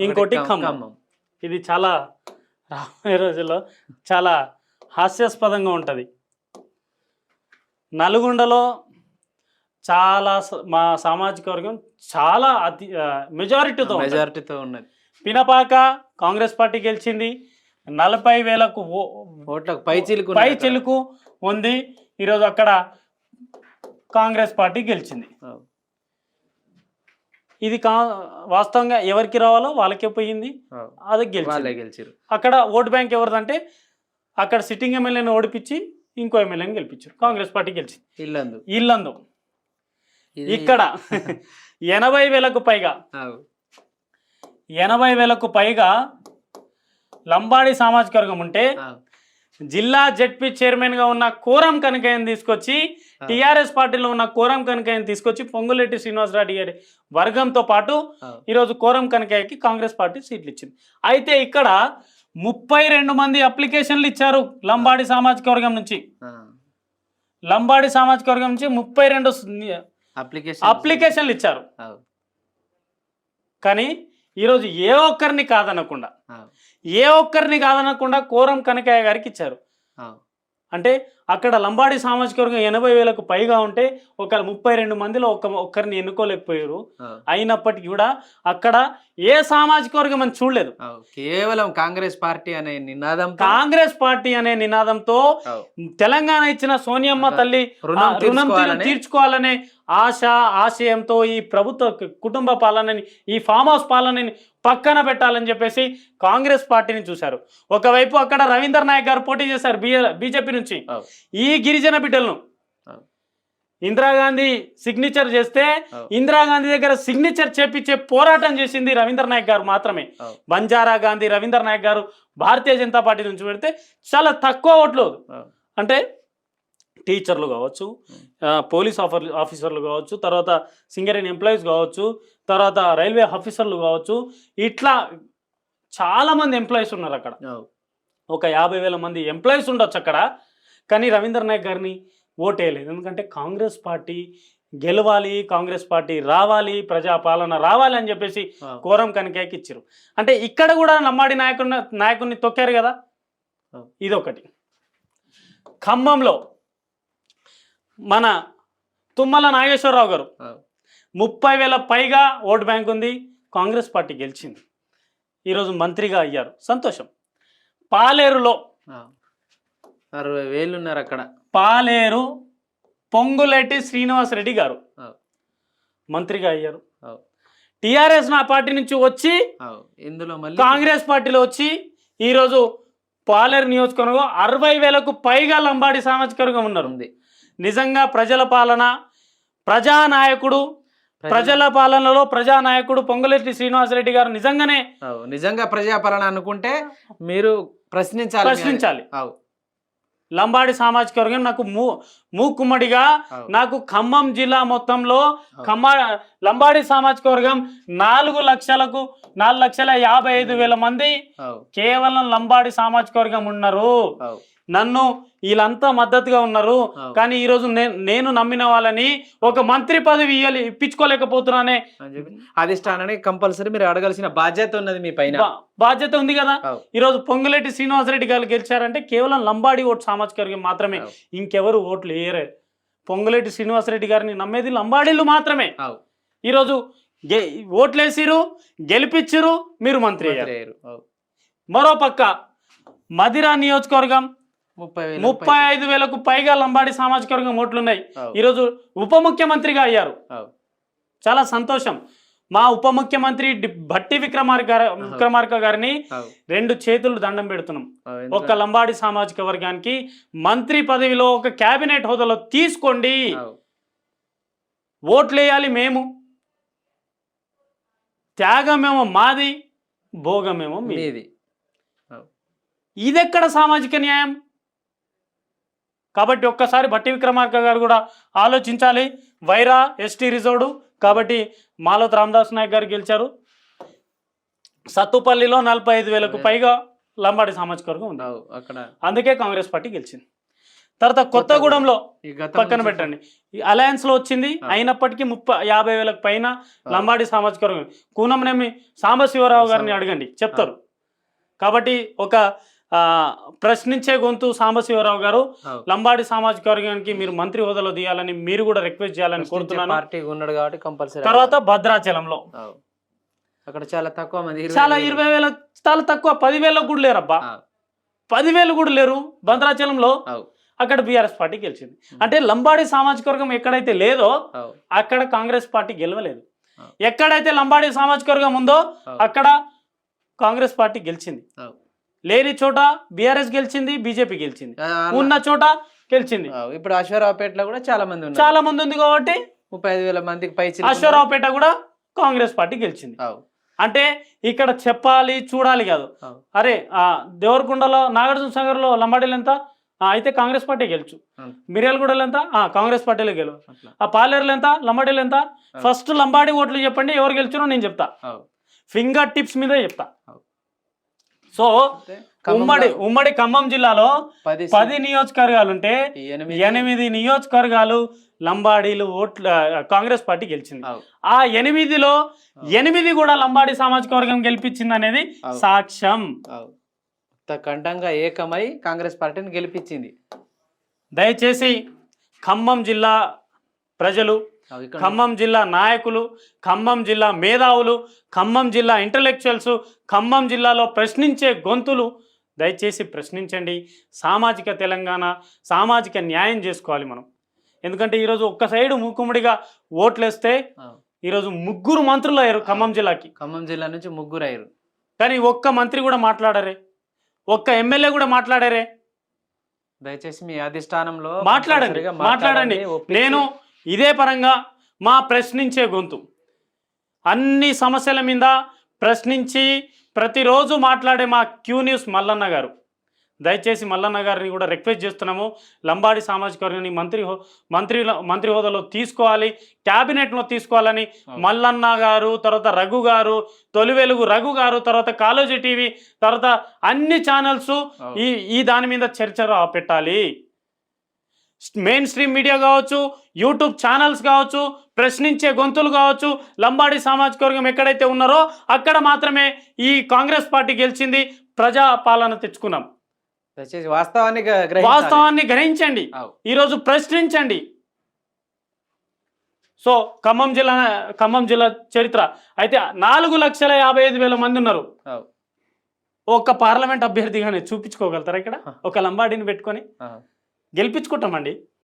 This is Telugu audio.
ఇంకోటి ఖమ్మం. ఇది చాలా రాబోయే రోజుల్లో చాలా హాస్యాస్పదంగా ఉంటుంది. నల్గొండలో చాలా మా సామాజిక వర్గం చాలా అతి మెజారిటీతో. మెజారిటీతో ఉన్నది. పినపాక కాంగ్రెస్ పార్టీ గెలిచింది. నలభై వేలకు ఓట్లకు పై చిలుకు పై చిలుకు ఉంది. ఈరోజు అక్కడ కాంగ్రెస్ పార్టీ గెలిచింది. ఇది కా వాస్తవంగా ఎవరికి రావాలో వాళ్ళకే పోయింది. అది గెలిచింది. గెలిచారు అక్కడ ఓటు బ్యాంక్ ఎవరిదంటే అక్కడ సిట్టింగ్ ఎమ్మెల్యేని ఓడిపించి ఇంకో ఎమ్మెల్యేని గెలిపించారు కాంగ్రెస్ పార్టీ గెలిచింది. ఇల్లందు. ఇల్లందు. ఇక్కడ ఎనభై వేలకు పైగా. ఎనభై వేలకు పైగా లంబాడి సామాజిక వర్గం ఉంటే. జిల్లా జడ్పీ చైర్మన్గా ఉన్న కోరం కనకయ్యని తీసుకొచ్చి టిఆర్ఎస్ పార్టీలో ఉన్న కోరం కనకయ్యని తీసుకొచ్చి పొంగులెట్టి శ్రీనివాసరెడ్డి గారి వర్గంతో పాటు. ఈరోజు కోరం కనకయ్యకి కాంగ్రెస్ పార్టీ సీట్లు ఇచ్చింది అయితే ఇక్కడ ముప్పై రెండు మంది అప్లికేషన్లు ఇచ్చారు లంబాడి సామాజిక వర్గం నుంచి. లంబాడి సామాజిక వర్గం నుంచి ముప్పై రెండు అప్లికేషన్ అప్లికేషన్లు ఇచ్చారు. కానీ ఈరోజు ఏ ఒక్కరిని కాదనకుండా. ఏ ఒక్కరిని కాదనకుండా కోరం కనకయ్య గారికి ఇచ్చారు. అంటే అక్కడ లంబాడి సామాజిక వర్గం ఎనభై వేలకు పైగా ఉంటే ఒక ముప్పై రెండు మందిలో ఒక ఒక్కరిని ఎన్నుకోలేకపోయారు. అయినప్పటికీ కూడా అక్కడ ఏ సామాజిక వర్గం అని చూడలేదు. కేవలం కాంగ్రెస్ పార్టీ అనే నినాదం కాంగ్రెస్ పార్టీ అనే నినాదంతో తెలంగాణ ఇచ్చిన సోనియమ్మ తల్లి రుణం తీర్చుకోవాలనే ఆశ ఆశయంతో ఈ ప్రభుత్వ కుటుంబ పాలనని ఈ ఫామ్ హౌస్ పాలనని పక్కన పెట్టాలని చెప్పేసి కాంగ్రెస్ పార్టీని చూశారు ఒకవైపు అక్కడ రవీందర్ నాయక్ గారు పోటీ చేశారు బీజేపీ నుంచి. ఈ గిరిజన బిడ్డలను. ఇందిరాగాంధీ సిగ్నేచర్ చేస్తే. ఇందిరాగాంధీ దగ్గర సిగ్నేచర్ చేపించే పోరాటం చేసింది రవీంద్ర నాయక్ గారు మాత్రమే. బంజారా గాంధీ రవీంద్ర నాయక్ గారు భారతీయ జనతా పార్టీ నుంచి పెడితే చాలా తక్కువ ఓట్లు. అంటే టీచర్లు కావచ్చు పోలీస్ ఆఫర్ ఆఫీసర్లు కావచ్చు తర్వాత సింగరేణి ఎంప్లాయీస్ కావచ్చు తర్వాత రైల్వే ఆఫీసర్లు కావచ్చు ఇట్లా చాలామంది ఎంప్లాయీస్ ఉన్నారు అక్కడ. ఒక యాభై వేల మంది ఎంప్లాయీస్ ఉండొచ్చు అక్కడ కానీ రవీంద్ర నాయక్ గారిని ఓటేయలేదు ఎందుకంటే కాంగ్రెస్ పార్టీ గెలవాలి కాంగ్రెస్ పార్టీ రావాలి ప్రజాపాలన రావాలి అని చెప్పేసి. కోరం కనకాయకి ఇచ్చారు అంటే ఇక్కడ కూడా నమ్మాడి నాయకుడిని నాయకుడిని తొక్కారు కదా. ఇదొకటి ఖమ్మంలో మన తుమ్మల నాగేశ్వరరావు గారు. ముప్పై వేల పైగా ఓటు బ్యాంక్ ఉంది కాంగ్రెస్ పార్టీ గెలిచింది ఈరోజు మంత్రిగా అయ్యారు సంతోషం పాలేరులో. అరవై వేలు ఉన్నారు అక్కడ పాలేరు పొంగులేటి శ్రీనివాసరెడ్డి గారు. మంత్రిగా అయ్యారు. టిఆర్ఎస్ నా పార్టీ నుంచి వచ్చి. ఇందులో మళ్ళీ కాంగ్రెస్ పార్టీలో వచ్చి ఈరోజు పాలేరు నియోజకవర్గం అరవై వేలకు పైగా లంబాడి సామాజిక వర్గం ఉన్నారు నిజంగా ప్రజల పాలన ప్రజానాయకుడు ప్రజల పాలనలో ప్రజానాయకుడు పొంగులేటి శ్రీనివాసరెడ్డి గారు నిజంగానే. నిజంగా ప్రజాపాలన అనుకుంటే మీరు ప్రశ్నించాలి ప్రశ్నించాలి. లంబాడి సామాజిక వర్గం నాకు మూ మూకుమ్మడిగా. నాకు ఖమ్మం జిల్లా మొత్తంలో ఖమ్మ లంబాడి సామాజిక వర్గం నాలుగు లక్షలకు నాలుగు లక్షల యాభై ఐదు వేల మంది. కేవలం లంబాడి సామాజిక వర్గం ఉన్నారు. నన్ను వీళ్ళంతా మద్దతుగా ఉన్నారు. కానీ ఈరోజు నేను నేను నమ్మిన వాళ్ళని ఒక మంత్రి పదవి ఇయ్యాలి ఇప్పించుకోలేకపోతున్నానే అధిష్టానానికి కంపల్సరీ మీరు అడగాల్సిన బాధ్యత ఉన్నది మీ పైన బాధ్యత ఉంది కదా. ఈరోజు పొంగులేటి శ్రీనివాసరెడ్డి గారు గెలిచారంటే కేవలం లంబాడి ఓటు సామాజిక వర్గం మాత్రమే. ఇంకెవరు ఓట్లు వేయరే పొంగులేటి శ్రీనివాసరెడ్డి గారిని నమ్మేది లంబాడీలు మాత్రమే. ఈరోజు గె ఓట్లేసిరు గెలిపించిరు మీరు మంత్రి అయ్యారు. మరో పక్క మదిరా నియోజకవర్గం ముప్పై ఐదు వేలకు పైగా లంబాడి సామాజిక వర్గం ఓట్లున్నాయి. ఈరోజు ఉప ముఖ్యమంత్రిగా అయ్యారు. చాలా సంతోషం మా ఉప ముఖ్యమంత్రి భట్టి విక్రమార్క విక్రమార్క గారిని. రెండు చేతులు దండం పెడుతున్నాం. ఒక్క లంబాడి సామాజిక వర్గానికి మంత్రి పదవిలో ఒక కేబినెట్ హోదాలో తీసుకోండి. ఓట్లేయాలి మేము త్యాగమేమో మాది భోగమేమో మీది. ఇదెక్కడ సామాజిక న్యాయం? కాబట్టి ఒక్కసారి భట్టి విక్రమార్క గారు కూడా ఆలోచించాలి. వైరా ఎస్టీ రిజర్వ్డ్ కాబట్టి మాలోత్ రామదాస్ నాయక్ గారు గెలిచారు. సత్తుపల్లిలో నలభై ఐదు వేలకు పైగా లంబాడి సామాజిక వర్గం ఉంది. అక్కడ. అందుకే కాంగ్రెస్ పార్టీ గెలిచింది. తర్వాత కొత్తగూడెంలో పక్కన పెట్టండి. అలయన్స్లో వచ్చింది. అయినప్పటికీ ముప్పై యాభై వేలకు పైన లంబాడి సామాజిక వర్గం. కూనంనేమి సాంబశివరావు గారిని అడగండి చెప్తారు. కాబట్టి ఒక ప్రశ్నించే గొంతు సాంబశివరావు గారు. లంబాడి సామాజిక వర్గానికి మీరు మంత్రి హోదాలో తీయాలని మీరు కూడా రిక్వెస్ట్ చేయాలని కోరుతున్నాను. పార్టీ ఉన్నాడు కాబట్టి కంపల్సరీ తర్వాత భద్రాచలంలో. అక్కడ చాలా తక్కువ మంది చాలా. ఇరవై వేల చాలా తక్కువ. పదివేలకు కూడా లేరబ్బా. పదివేలు కూడా లేరు భద్రాచలంలో. అక్కడ బీఆర్ఎస్ పార్టీ గెలిచింది. అంటే లంబాడి సామాజిక వర్గం ఎక్కడైతే లేదో అక్కడ కాంగ్రెస్ పార్టీ గెలవలేదు. ఎక్కడైతే లంబాడి సామాజిక వర్గం ఉందో. అక్కడ కాంగ్రెస్ పార్టీ గెలిచింది. లేని చోట బీఆర్ఎస్ గెలిచింది బీజేపీ గెలిచింది. ఉన్న చోట గెలిచింది. ఇప్పుడు అశ్వరావుపేటలో కూడా చాలా మంది చాలా మంది ఉంది కాబట్టి ముప్పై ఐదు వేల మందికి పై అశ్వరావుపేట కూడా కాంగ్రెస్ పార్టీ గెలిచింది. అంటే ఇక్కడ చెప్పాలి చూడాలి కాదు. అరే ఆ దేవరకొండలో నాగార్జున సాగర్లో లంబాడీలు ఎంత? అయితే కాంగ్రెస్ పార్టీ గెలుచు. మిర్యాలగూడలో ఎంత ఆ, కాంగ్రెస్ పార్టీలో గెలవు ఆ పాలేరులు ఎంత లంబాడీలు ఎంత ఫస్ట్ లంబాడి ఓట్లు చెప్పండి ఎవరు గెలిచారో నేను చెప్తా. ఫింగర్ టిప్స్ మీద చెప్తా. సో ఉమ్మడి ఉమ్మడి ఖమ్మం జిల్లాలో పది నియోజకవర్గాలు ఉంటే ఎనిమిది. నియోజకవర్గాలు లంబాడీలు ఓట్ల కాంగ్రెస్ పార్టీ గెలిచింది. ఆ ఎనిమిదిలో ఎనిమిది కూడా లంబాడి సామాజిక వర్గం గెలిపించింది అనేది. సాక్ష్యం. కంఠంగా ఏకమై కాంగ్రెస్ పార్టీని గెలిపించింది. దయచేసి ఖమ్మం జిల్లా ప్రజలు ఖమ్మం జిల్లా నాయకులు ఖమ్మం జిల్లా మేధావులు ఖమ్మం జిల్లా ఇంటలెక్చువల్స్ ఖమ్మం జిల్లాలో ప్రశ్నించే గొంతులు దయచేసి ప్రశ్నించండి. సామాజిక తెలంగాణ సామాజిక న్యాయం చేసుకోవాలి మనం. ఎందుకంటే ఈరోజు ఒక్క సైడు మూకుమ్మడిగా ఓట్లేస్తే. ఈరోజు ముగ్గురు మంత్రులు అయ్యారు ఖమ్మం జిల్లాకి. ఖమ్మం జిల్లా నుంచి ముగ్గురు అయ్యారు కానీ ఒక్క మంత్రి కూడా మాట్లాడరే. ఒక్క ఎమ్మెల్యే కూడా మాట్లాడారే? దయచేసి మీ అధిష్టానంలో మాట్లాడండి మాట్లాడండి. నేను ఇదే పరంగా మా ప్రశ్నించే గొంతు. అన్ని సమస్యల మీద ప్రశ్నించి ప్రతిరోజు మాట్లాడే మా క్యూ న్యూస్ మల్లన్న గారు. దయచేసి మల్లన్న గారిని కూడా రిక్వెస్ట్ చేస్తున్నాము. లంబాడి సామాజిక వర్గాన్ని మంత్రి మంత్రి మంత్రి హోదాలో తీసుకోవాలి క్యాబినెట్లో తీసుకోవాలని మల్లన్న గారు తర్వాత రఘు గారు తొలి వెలుగు రఘు గారు తర్వాత కాలోజీ టీవీ తర్వాత అన్ని ఛానల్స్. ఈ ఈ దాని మీద చర్చ పెట్టాలి. మెయిన్ స్ట్రీమ్ మీడియా కావచ్చు యూట్యూబ్ ఛానల్స్ కావచ్చు ప్రశ్నించే గొంతులు కావచ్చు లంబాడి సామాజిక వర్గం ఎక్కడైతే ఉన్నారో అక్కడ మాత్రమే ఈ కాంగ్రెస్ పార్టీ గెలిచింది ప్రజా పాలన తెచ్చుకున్నాం. వాస్తవాన్ని. వాస్తవాన్ని గ్రహించండి. ఈరోజు ప్రశ్నించండి సో ఖమ్మం జిల్లా ఖమ్మం జిల్లా చరిత్ర అయితే నాలుగు లక్షల యాభై ఐదు వేల మంది ఉన్నారు. ఒక్క పార్లమెంట్ అభ్యర్థిగానే చూపించుకోగలుగుతారా ఇక్కడ ఒక లంబాడీని పెట్టుకొని. గెలిపించుకుంటామండి